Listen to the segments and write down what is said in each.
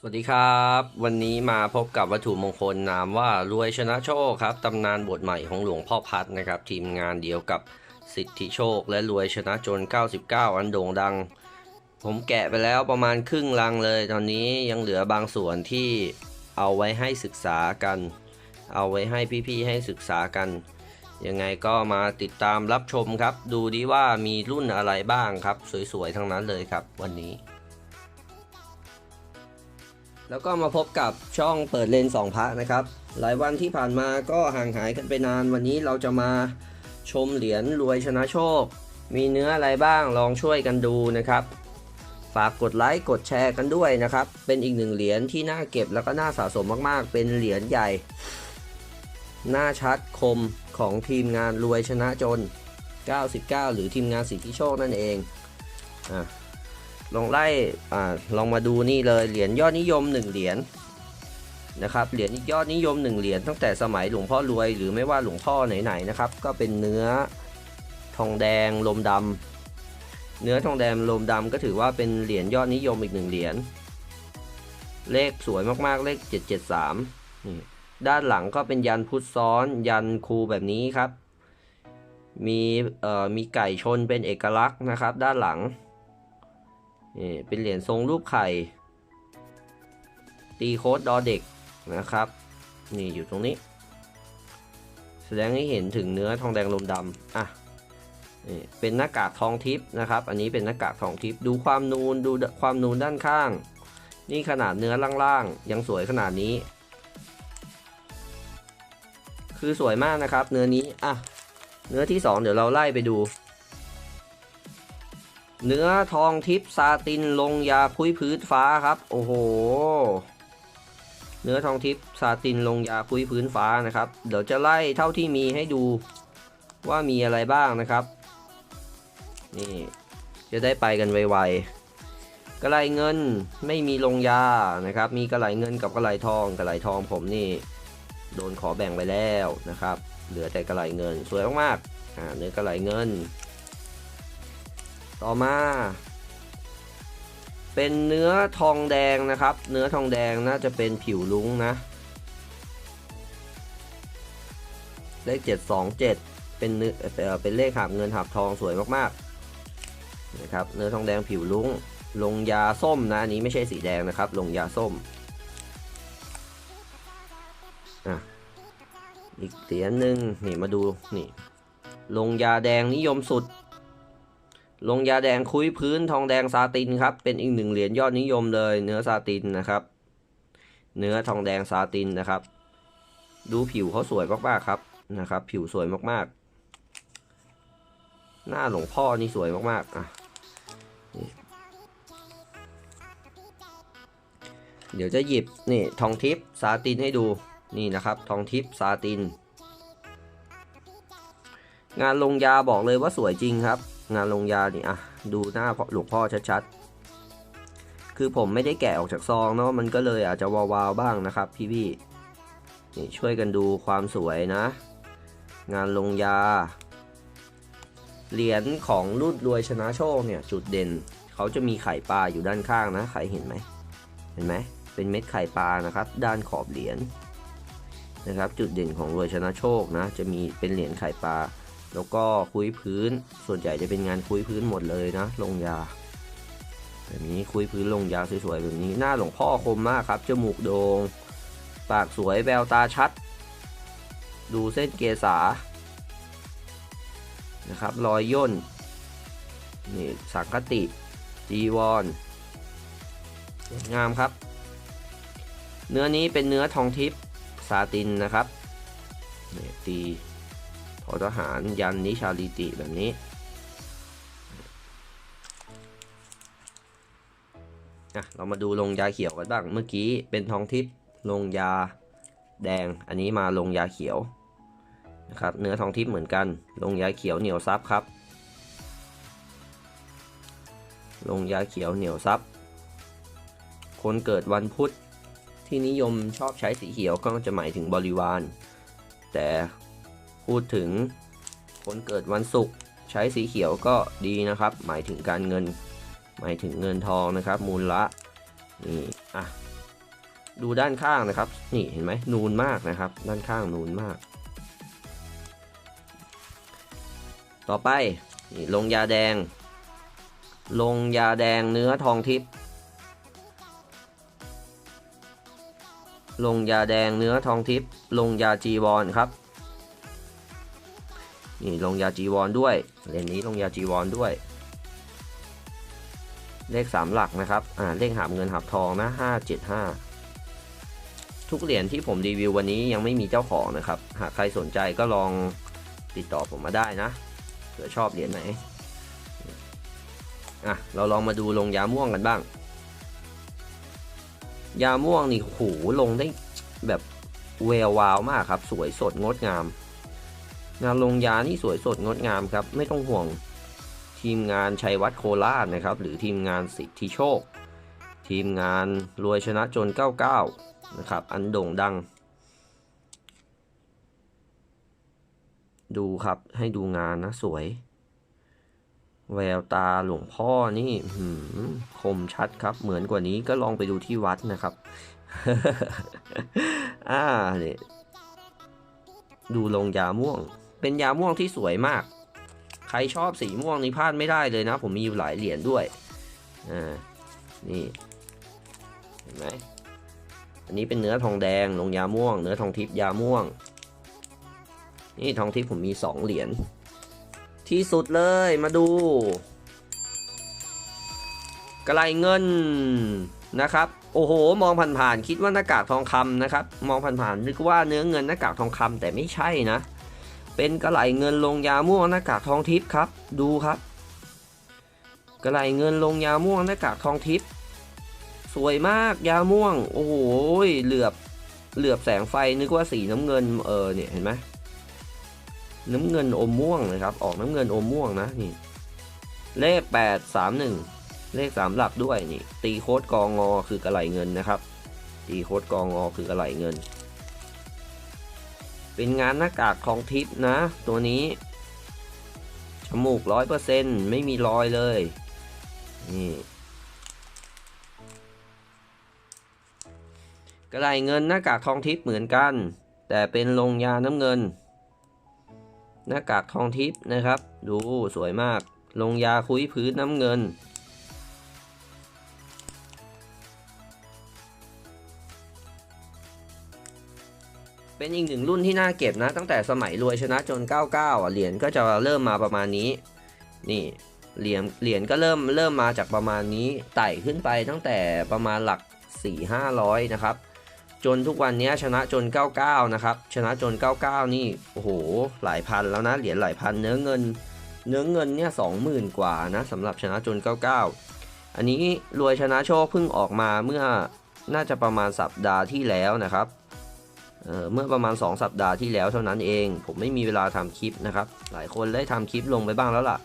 สวัสดีครับ วันนี้มาพบกับวัตถุมงคลนามว่ารวยชนะโชคครับตำนานบทใหม่ของหลวงพ่อพัดนะครับ ทีมงานเดียวกับสิทธิโชค และรวยชนะจน 99 อันโด่งดัง ผมแกะไปแล้วประมาณครึ่งลังเลย ตอนนี้ยังเหลือบางส่วนที่เอาไว้ให้ศึกษากัน เอาไว้ให้พี่ๆให้ศึกษากัน ยังไงก็มาติดตามรับชมครับ ดูดีว่ามีรุ่นอะไรบ้างครับ สวยๆทั้งนั้นเลยครับ วันนี้ แล้วก็มาพบกับช่องเปิดเลนสองพระนะครับ หลายวันที่ผ่านมาก็ห่างหายกันไปนาน วันนี้เราจะมาชมเหรียญรวยชนะโชค มีเนื้ออะไรบ้างลองช่วยกันดูนะครับ ฝากกดไลค์กดแชร์กันด้วยนะครับ เป็นอีกหนึ่งเหรียญที่น่าเก็บแล้วก็น่าสะสมมากๆ เป็นเหรียญใหญ่ หน้าชัดคมของทีมงานรวยชนะจน 99 หรือทีมงานสิทธิโชคนั่นเองอะ ลองไล่อ่าลองมาดูนี่เลยเหรียญยอดนิยม 1 เหรียญนะครับเหรียญยอดนิยม 1 เหรียญตั้งแต่สมัยหลวงพ่อรวย หรือไม่ว่าหลวงพ่อไหนๆนะครับ ก็เป็นเนื้อทองแดงลมดำเนื้อทองแดงลมดำก็ถือว่าเป็นเหรียญยอดนิยมอีกหนึ่งเหรียญเลขสวยมากๆเลข 773นี่ด้านหลังก็เป็นยันพุทธซ้อนยันครูแบบนี้ครับ มีเอ่อมีไก่ชนเป็นเอกลักษณ์นะครับ ด้านหลัง นี่เป็นเหรียญทรงรูปไข่ ตีโค้ดดอเด็กนะครับ นี่อยู่ตรงนี้ แสดงให้เห็นถึงเนื้อทองแดงลมดำอะนี่เป็นหน้ากากทองทิพย์นะครับ อันนี้เป็นหน้ากากทองทิพย์ดูความนูนดูความนูนด้านข้าง นี่ขนาดเนื้อล่างๆ ยังสวยขนาดนี้ คือสวยมากนะครับ เนื้อนี้อะเนื้อที่สองเดี๋ยวเราไล่ไปดู เนื้อทองทิพซาตินลงยาคุยพื้นฟ้าครับ โอ้โห เนื้อทองทิพซาตินลงยาคุยพื้นฟ้านะครับ เดี๋ยวจะไล่เท่าที่มีให้ดูว่ามีอะไรบ้างนะครับ นี่จะได้ไปกันไวๆกระไรเงินไม่มีลงยานะครับ มีกระไรเงินกับกระไรทองกระไรทองผมนี่โดนขอแบ่งไปแล้วนะครับ เหลือแต่กระไรเงินสวยมากๆอ่าเนื้อกระไรเงิน ต่อมา เป็นเนื้อทองแดงนะครับ เนื้อทองแดงน่าจะเป็นผิวลุ้งนะ เลข 727 เป็นเนื้อเป็นเลขหาบเงินหาบทองสวยมากๆนะครับ เนื้อทองแดงผิวลุ้ง ลงยาส้มนะอันนี้ไม่ใช่สีแดงนะครับ ลงยาส้มอะอีกเหรียญหนึ่งนี่มาดูนี่ลงยาแดงนิยมสุด ลงยาแดงคุยพื้นทองแดงซาตินครับ เป็นอีกหนึ่งเหรียญยอดนิยมเลย เนื้อซาตินนะครับ เนื้อทองแดงซาตินนะครับ ดูผิวเขาสวยมากๆครับนะครับ ผิวสวยมากๆ หน้าหลวงพ่อนี่สวยมากๆอะเดี๋ยวจะหยิบนี่ทองทิพย์ซาตินให้ดูนี่นะครับ ทองทิพย์ซาติน งานลงยาบอกเลยว่าสวยจริงครับ งานลงยานี่อะดูหน้าหลวงพ่อชัดๆ คือผมไม่ได้แกะออกจากซองเนาะมันก็เลยอาจจะวาวๆบ้างนะครับพี่ๆนี่ช่วยกันดูความสวยนะ งานลงยา เหรียญของรุ่นรวยชนะโชคเนี่ยจุดเด่นเขาจะมีไข่ปลาอยู่ด้านข้างนะใครเห็นไหมเห็นไหมเป็นเม็ดไข่ปลานะครับ ด้านขอบเหรียญนะครับจุดเด่นของรวยชนะโชคนะ จะมีเป็นเหรียญไข่ปลา แล้วก็คุยพื้นส่วนใหญ่จะเป็นงานคุยพื้นหมดเลยนะ ลงยา แบบนี้คุยพื้นลงยาสวยๆแบบนี้หน้าหลวงพ่อคมมากครับจมูกโดง่งปากสวยแววตาชัด ดูเส้นเกษานะครับรอยย่นนี่สังคติ จีวรสวยงามครับ เนื้อนี้เป็นเนื้อทองทิพย์ซาตินนะครับนี่ตี ทอทหารยันนิชาลิติแบบนี้อะเรามาดูลงยาเขียวกันบ้าง เมื่อกี้เป็นทองทิพย์ลงยาแดง อันนี้มาลงยาเขียวนะครับ เนื้อทองทิพย์เหมือนกัน ลงยาเขียวเหนียวซับครับ ลงยาเขียวเหนียวซับ คนเกิดวันพุธที่นิยมชอบใช้สีเขียวก็จะหมายถึงบริวาร แต่ พูดถึงคนเกิดวันศุกร์ใช้สีเขียวก็ดีนะครับ หมายถึงการเงิน หมายถึงเงินทองนะครับ มูลละนี่อะดูด้านข้างนะครับ นี่เห็นไหมนูนมากนะครับ ด้านข้างนูนมาก ต่อไปนี่ลงยาแดง ลงยาแดงเนื้อทองทิพย์ลงยาแดงเนื้อทองทิพย์ลงยาจีวรครับ นี่ลงยาจีวรด้วยเลนนี้ลงยาจีวรด้วย เลขสามหลักนะครับอ่าเลขหาบเงินหาบทองนะห้าเจ็ดห้าทุกเหรียญที่ผมรีวิววันนี้ยังไม่มีเจ้าของนะครับ หากใครสนใจก็ลองติดต่อผมมาได้นะเผื่อชอบเหรียญไหนอะเราลองมาดูลงยาม่วงกันบ้าง ยาม่วงนี่โหลงได้แบบเวววาวมากครับ สวยสดงดงาม งานลงยานี่สวยสดงดงามครับ ไม่ต้องห่วงทีมงานชัยวัฒน์โคราชนะครับ หรือทีมงานสิทธิโชค ทีมงานรวยชนะจน 99 นะครับ อันโด่งดัง ดูครับให้ดูงานนะสวย แววตาหลวงพ่อนี่คมชัดครับ เหมือนกว่านี้ก็ลองไปดูที่วัดนะครับ อ่าเนี่ยดูลงยาม่วง เป็นยาม่วงที่สวยมาก ใครชอบสีม่วงนี่พลาดไม่ได้เลยนะ ผมมีอยู่หลายเหรียญด้วยอ่านี่เห็นไหมอันนี้เป็นเนื้อทองแดงลงยาม่วง เนื้อทองทิพย์ยาม่วง นี่ทองทิพย์ผมมีสองเหรียญที่สุดเลยมาดูกระไรเงินนะครับ โอ้โห มองผ่านๆคิดว่าหน้ากากทองคำนะครับ มองผ่านๆนึกว่าเนื้อเงินหน้ากากทองคำแต่ไม่ใช่นะ เป็นกระไหลเงินลงยาม่วงหน้ากากทองทิพย์ครับ ดูครับ กระไหลเงินลงยาม่วงหน้ากากทองทิพย์สวยมากยาม่วง โอ้โหเหลือบเหลือบแสงไฟนึกว่าสีน้ำเงินเออเนี่ยเห็นไหมน้ำเงินอมม่วงนะครับ ออกน้ำเงินอมม่วงนะนี่ เลข8 3 1เลข3หลักด้วยนี่ ตีโค้ดกองงอคือกระไหลเงินนะครับ ตีโค้ดกองงอคือกระไหลเงิน เป็นงานหน้ากากทองทิพย์นะ ตัวนี้ จมูกร้อยเปอร์เซ็นต์ไม่มีรอยเลย นี่กระไหลเงินหน้ากากทองทิพย์เหมือนกัน แต่เป็นลงยาน้ำเงิน หน้ากากทองทิพย์นะครับ ดูสวยมาก ลงยาคุยพื้นน้ำเงิน เป็นอีกหนึ่งรุ่นที่น่าเก็บนะ ตั้งแต่สมัยรวยชนะจน 99 อะเหรียญก็จะเริ่มมาประมาณนี้ นี่เหรียญเหรียญก็เริ่มเริ่มมาจากประมาณนี้ไต่ขึ้นไปตั้งแต่ประมาณหลัก 4 500 นะครับ จนทุกวันนี้ชนะจน 99 นะครับ ชนะจน 99 นี่โอ้โหหลายพันแล้วนะเหรียญหลายพันเนื้อเงิน เนื้อเงินเนี่ย20,000กว่านะสำหรับชนะจน 99 อันนี้รวยชนะโชคเพิ่งออกมาเมื่อน่าจะประมาณสัปดาห์ที่แล้วนะครับ เมื่อประมาณ 2 สัปดาห์ที่แล้วเท่านั้นเอง ผมไม่มีเวลาทำคลิปนะครับ หลายคนได้ทำคลิปลงไปบ้างแล้วล่ะ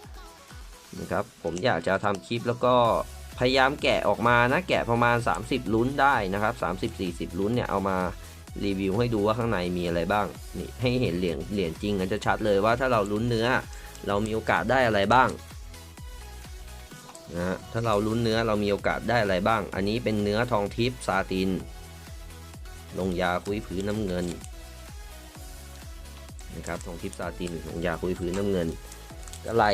นะครับผมอยากจะทำคลิปแล้วก็พยายามแกะออกมานะแกะประมาณ 30 ลุ้นได้นะครับ 30-40 ลุ้นเนี่ยเอามารีวิวให้ดูว่าข้างในมีอะไรบ้างนี่ให้เห็นเหรียญเหรียญจริงกันจะชัดเลยว่าถ้าเราลุ้นเนื้อ เรามีโอกาสได้อะไรบ้างนะฮะถ้าเราลุ้นเนื้อเรามีโอกาสได้อะไรบ้าง อันนี้เป็นเนื้อทองทิพย์ซาติน ลงยาคุยพื้นน้ำเงินนะครับทองทิพซาตินลงยาคุยพื้นน้ำเงินกระไหล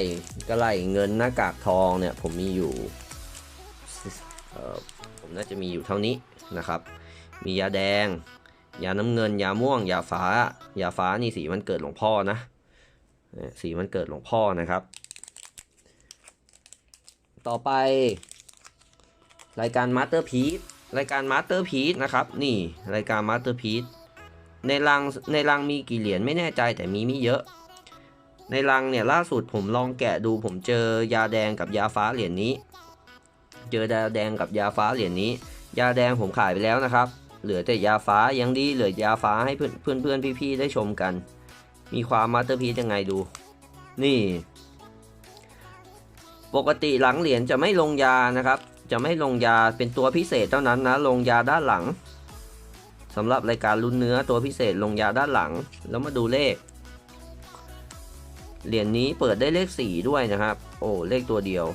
กระไหลเงินหน้ากากทองเนี่ยผมมีอยู่ผมน่าจะมีอยู่เท่านี้นะครับ มียาแดง ยาน้ำเงิน ยาม่วง ยาฟ้า ยาฟ้านี่สีมันเกิดหลวงพ่อนะเนี่ยสีมันเกิดหลวงพ่อนะครับ ต่อไป รายการมาสเตอร์พี e รายการมาสเตอร์พี e นะครับ นี่รายการมาสเตอร์พี e ในรังในรังมีกี่เหรียญไม่แน่ใจแต่มีไม่เยอะ ในรังเนี่ยล่าสุดผมลองแกะดูผมเจอยาแดงกับยาฟ้าเหรียญนี้ เจอยาแดงกับยาฟ้าเหรียญนี้ ยาแดงผมขายไปแล้วนะครับ เหลือแต่ยาฟ้ายังดีเหลือยาฟ้าให้เพื่อนเพื่อนเพื่อนพี่ๆได้ชมกัน มีความมาสเตอร์พี e ยังไงดู นี่ ปกติหลังเหรียญจะไม่ลงยานะครับ จะไม่ลงยาเป็นตัวพิเศษเท่านั้นนะ ลงยาด้านหลังสำหรับรายการลุ้นเนื้อตัวพิเศษลงยาด้านหลัง แล้วมาดูเลข เหรียญนี้เปิดได้เลขสี่ด้วยนะครับ โอ้เลขตัวเดียว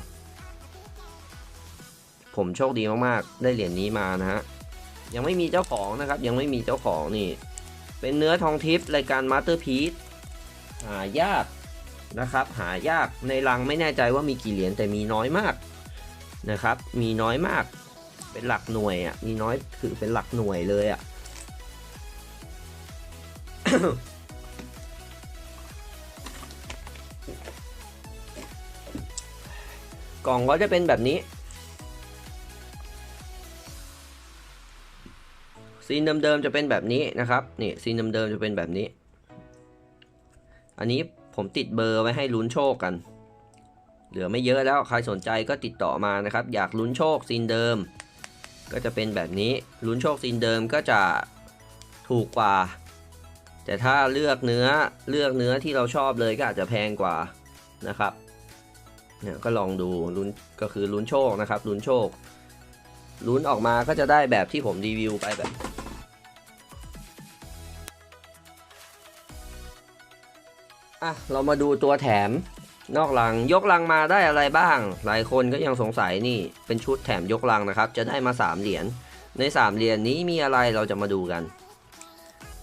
ผมโชคดีมากๆ ได้เหรียญนี้มานะฮะ ยังไม่มีเจ้าของนะครับ ยังไม่มีเจ้าของนี่ เป็นเนื้อทองทิพย์รายการมาสเตอร์พีซหายากนะครับ หายากในรังไม่แน่ใจว่ามีกี่เหรียญแต่มีน้อยมาก นะครับ มีน้อยมาก เป็นหลักหน่วยอะ มีน้อยคือเป็นหลักหน่วยเลยอะ กล่องก็จะเป็นแบบนี้ ซีนเดิมๆจะเป็นแบบนี้นะครับ นี่ซีนเดิมๆจะเป็นแบบนี้ อันนี้ผมติดเบอร์ไว้ให้ลุ้นโชคกัน เหลือไม่เยอะแล้วใครสนใจก็ติดต่อมานะครับ อยากลุ้นโชคซีนเดิม ก็จะเป็นแบบนี้ลุ้นโชคซีนเดิมก็จะถูกกว่า แต่ถ้าเลือกเนื้อเลือกเนื้อที่เราชอบเลยก็อาจจะแพงกว่านะครับเนี่ยก็ลองดูลุ้นก็คือลุ้นโชคนะครับลุ้นโชคลุ้นออกมาก็จะได้แบบที่ผมรีวิวไปแบบอะเรามาดูตัวแถม นอกลังยกลังมาได้อะไรบ้าง หลายคนก็ยังสงสัยนี่เป็นชุดแถมยกลังนะครับ จะได้มา 3 เหรียญใน 3 เหรียญนี้มีอะไรเราจะมาดูกัน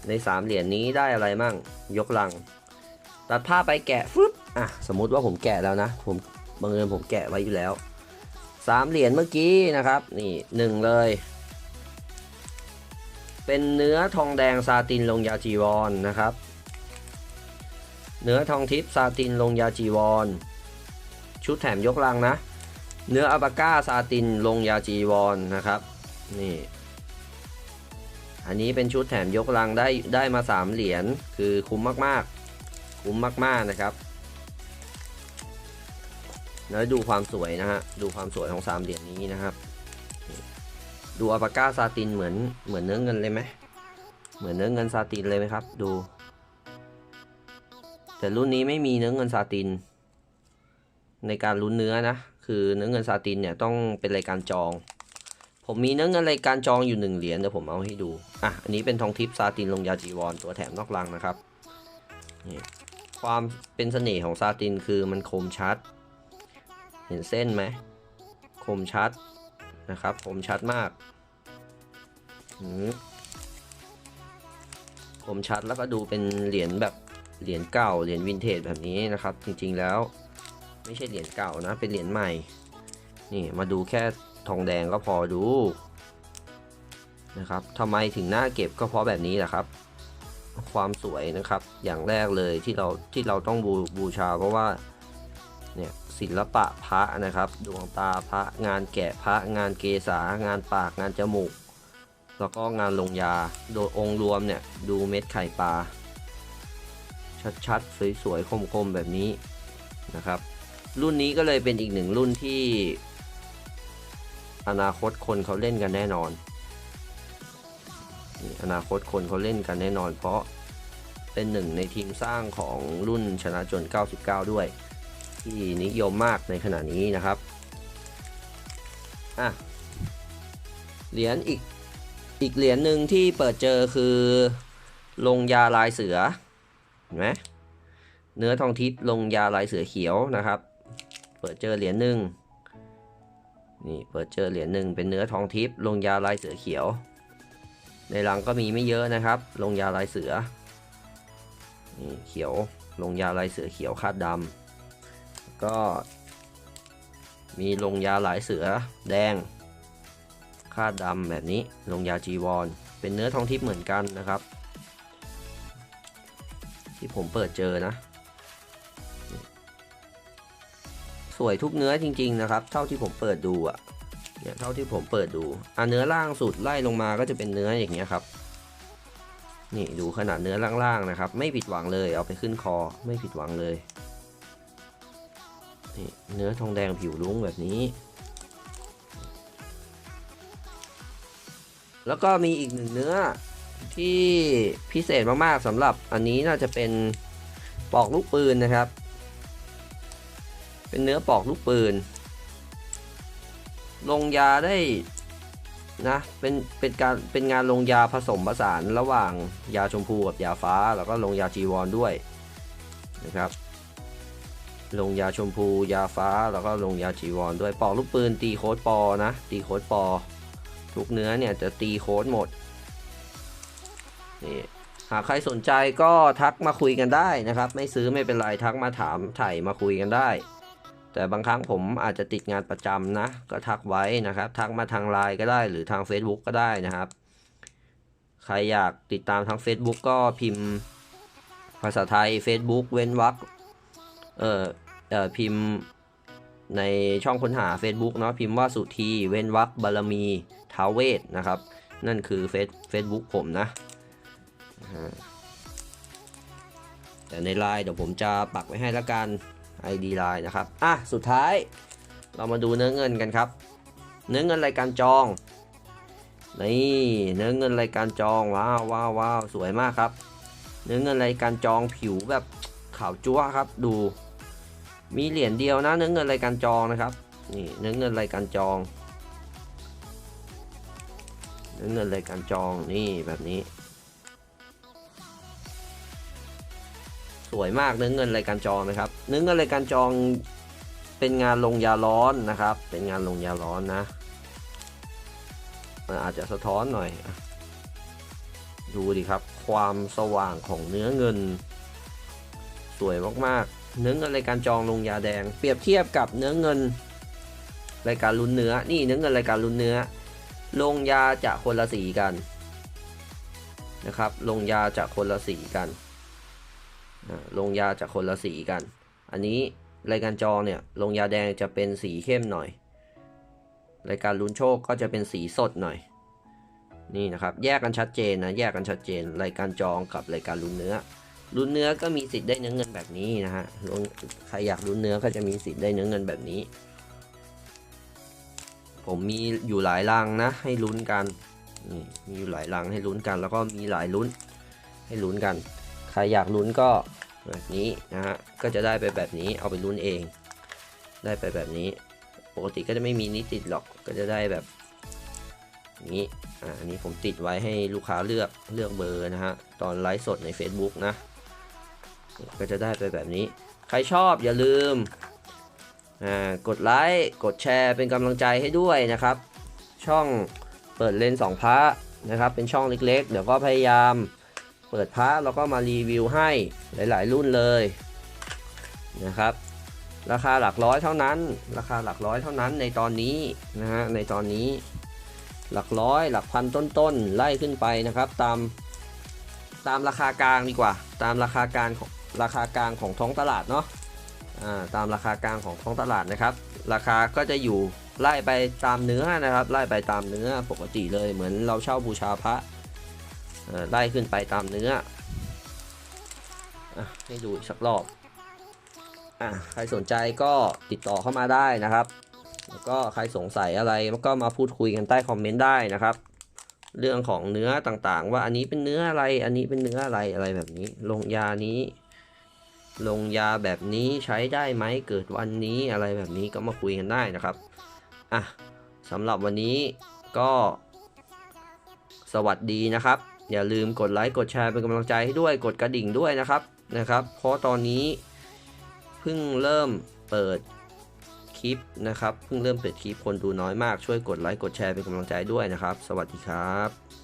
ใน 3 เหรียญนี้ได้อะไรมั่ง ยกลัง ตัดผ้าไปแกะฟึบอะสมมุติว่าผมแกะแล้วนะ ผมบังเอิญผมแกะไว้อยู่แล้วสามเหรียญเมื่อกี้นะครับ นี่หนึ่งเลย เป็นเนื้อทองแดงซาตินลงยาจีวรนนะครับ เนื้อทองทิพย์ซาตินลงยาจีวร ชุดแถมยกลังนะ เนื้ออัปาก้าซาตินลงยาจีวรนนะครับนี่อันนี้เป็นชุดแถมยกลังได้ได้มา 3 เหรียญคือคุ้มมากๆ คุ้มมากๆนะครับแล้วดูความสวยนะฮะดูความสวยของสามเหรียญนี้นะครับ ดูอัปาก้าซาตินเหมือนเหมือนเนื้อเงินเลยไหมเหมือนเนื้อเงินซาตินเลยไหมครับ ดู แต่รุ่นนี้ไม่มีเนื้อเงินซาติน ในการลุ้นเนื้อนะ คือเนื้อเงินซาตินเนี่ยต้องเป็นรายการจอง ผมมีเนื้อเงินรายการจองอยู่หนึ่งเหรียญเดี๋ยวผมเอาให้ดู อะ อันนี้เป็นทองทิพย์ซาตินลงยาจีวรตัวแถมนอกลังนะครับนี่ความเป็นเสน่ห์ของซาตินคือมันคมชัด เห็นเส้นไหม คมชัดนะครับ คมชัดมากคมชัดแล้วก็ดูเป็นเหรียญแบบ เหรียญเก่าเหรียญวินเทจแบบนี้นะครับ จริงๆแล้ว ไม่ใช่เหรียญเก่านะ เป็นเหรียญใหม่ นี่มาดูแค่ทองแดงก็พอดูนะครับทำไมถึงน่าเก็บก็เพราะแบบนี้แหละครับ ความสวยนะครับ อย่างแรกเลยที่เราที่เราต้องบูบูชาเพราะว่าเนี่ยศิลปะพระนะครับ ดวงตาพระงานแกะพระงานเกษางานปากงานจมูก แล้วก็งานลงยาโดยองค์รวมเนี่ยดูเม็ดไข่ปลา ชัดๆ สวยๆ คมๆ แบบนี้นะครับ รุ่นนี้ก็เลยเป็นอีกหนึ่งรุ่นที่ อนาคตคนเขาเล่นกันแน่นอน อนาคตคนเขาเล่นกันแน่นอน เพราะเป็นหนึ่งในทีมสร้างของรุ่นชนะจน 99 ด้วย ที่นิยมมากในขณะนี้นะครับอะเหรียญอีกอีกเหรียญหนึ่งที่เปิดเจอคือลงยาลายเสือ เห็นไหมเนื้อทองทิพย์ลงยาลายเสือเขียวนะครับ เปิดเจอเหรียญหนึ่งนี่เปิดเจอเหรียญหนึ่งเป็นเนื้อทองทิพย์ลงยาลายเสือเขียว ในรังก็มีไม่เยอะนะครับ ลงยาลายเสือนี่เขียวลงยาลายเสือเขียวคาดดำก็มีลงยาหลายเสือแดง คาดดำแบบนี้ลงยาจีวร เป็นเนื้อทองทิพย์เหมือนกันนะครับ ที่ผมเปิดเจอนะ สวยทุกเนื้อจริง ๆ นะครับ เท่าที่ผมเปิดดูอะเนี่ยเท่าที่ผมเปิดดูอะเนื้อล่างสุดไล่ลงมาก็จะเป็นเนื้ออย่างเงี้ยครับ นี่ดูขนาดเนื้อล่างๆนะครับ ไม่ผิดหวังเลยเอาไปขึ้นคอไม่ผิดหวังเลยนี่เนื้อทองแดงผิวลุ้งแบบนี้ แล้วก็มีอีกหนึ่งเนื้อ ที่พิเศษมากๆสำหรับอันนี้น่าจะเป็นปอกลูกปืนนะครับ เป็นเนื้อปอกลูกปืน ลงยาได้นะเป็นเป็นการเป็นงานลงยาผสมผสานระหว่างยาชมพูกับยาฟ้า แล้วก็ลงยาจีวรด้วยนะครับ ลงยาชมพูยาฟ้าแล้วก็ลงยาจีวรด้วยปอกลูกปืนตีโค้ดปอนะตีโค้ดปอทุกเนื้อเนี่ยจะตีโค้ดหมด นี่หากใครสนใจก็ทักมาคุยกันได้นะครับ ไม่ซื้อไม่เป็นไรทักมาถามไถ่มาคุยกันได้ แต่บางครั้งผมอาจจะติดงานประจำนะ ก็ทักไว้นะครับ ทักมาทางไลน์ก็ได้หรือทาง Facebook ก็ได้นะครับ ใครอยากติดตามทาง Facebook ก็พิมพ์ภาษาไทย Facebook เว้นวรรคเอ่อเอ่อพิมพ์ในช่องค้นหา Facebook เนาะพิมพ์ว่าสุธีเว้นวรรคบารมีท้าเวทนะครับ นั่นคือเฟซเฟซบุ๊กผมนะ แต่ในไลน์เดี๋ยวผมจะปักไว้ให้ละกัน ID ไลน์นะครับ อะ สุดท้ายเรามาดูเนื้อเงินกันครับ เนื้อเงินรายการจองนี่เนื้อเงินรายการจองว้าวว้าวว้าวสวยมากครับ เนื้อเงินรายการจองผิวแบบขาวจั๊วครับดู มีเหรียญเดียวนะเนื้อเงินรายการจองนะครับนี่เนื้อเงินรายการจอง เนื้อเงินรายการจองนี่แบบนี้ สวยมากเนื้อเงินรายการจองนะครับ เนื้อเงินรายการจองเป็นงานลงยาร้อนนะครับ เป็นงานลงยาร้อนนะมันอาจจะสะท้อนหน่อย ดูดิครับ ความสว่างของเนื้อเงิน สวยมากๆ เนื้อเงินรายการจองลงยาแดง เปรียบเทียบกับเนื้อเงินรายการลุ้นเนื้อ นี่เนื้อเงินรายการลุ้นเนื้อ ลงยาจะคนละสีกันนะครับ ลงยาจะคนละสีกัน ลงยาจากคนละสีกัน อันนี้รายการจองเนี่ยลงยาแดงจะเป็นสีเข้มหน่อย รายการลุ้นโชคก็จะเป็นสีสดหน่อย นี่นะครับแยกกันชัดเจนนะแยกกันชัดเจน รายการจองกับรายการลุ้นเนื้อลุ้นเนื้อก็มีสิทธิ์ได้เนื้อเงินแบบนี้นะฮะใครอยากลุ้นเนื้อก็จะมีสิทธิ์ได้เนื้อเงินแบบนี้ ผมมีอยู่หลายรังนะให้ลุ้นกันนี่มีอยู่หลายรังให้ลุ้นกัน แล้วก็มีหลายลุ้นให้ลุ้นกัน ใครอยากลุ้นก็แบบนี้นะฮะ ก็จะได้ไปแบบนี้ เอาไปลุ้นเอง ได้ไปแบบนี้ ปกติก็จะไม่มีนี้ติดหรอก ก็จะได้แบบนี้ อ่า อันนี้ผมติดไว้ให้ลูกค้าเลือก เลือกเบอร์นะฮะ ตอนไลฟ์สดใน Facebook นะ ก็จะได้ไปแบบนี้ ใครชอบอย่าลืม อ่า กดไลค์ กดแชร์เป็นกำลังใจให้ด้วยนะครับ ช่องเปิดเลนส์สองพระนะครับ เป็นช่องเล็กๆ เดี๋ยวก็พยายาม เปิดพระแล้วก็มารีวิวให้หลาย ๆ รุ่นเลยนะครับ ราคาหลักร้อยเท่านั้น ราคาหลักร้อยเท่านั้นในตอนนี้นะฮะในตอนนี้ หลักร้อยหลักพันต้นๆไล่ขึ้นไปนะครับ ตามตามราคากลางดีกว่า ตามราคากลางของราคากลางของท้องตลาดเนาะตามราคากลางของท้องตลาดนะครับ ราคาก็จะอยู่ไล่ไปตามเนื้อนะครับ ไล่ไปตามเนื้อปกติเลยเหมือนเราเช่าบูชาพระ ไล่ขึ้นไปตามเนื้ออให้ดูอีกสักรอบอใครสนใจก็ติดต่อเข้ามาได้นะครับ แล้วก็ใครสงสัยอะไรก็มาพูดคุยกันใต้คอมเมนต์ได้นะครับ เรื่องของเนื้อต่างๆ ว่าอันนี้เป็นเนื้ออะไร อันนี้เป็นเนื้ออะไรอะไรแบบนี้ ลงยานี้ ลงยาแบบนี้ใช้ได้ไหมเกิดวันนี้อะไรแบบนี้ก็มาคุยกันได้นะครับ อะสำหรับวันนี้ก็สวัสดีนะครับ อย่าลืมกดไลค์กดแชร์เป็นกำลังใจให้ด้วยกดกระดิ่งด้วยนะครับนะครับเพราะตอนนี้เพิ่งเริ่มเปิดคลิปนะครับเพิ่งเริ่มเปิดคลิปคนดูน้อยมากช่วยกดไลค์กดแชร์เป็นกำลังใจด้วยนะครับ สวัสดีครับ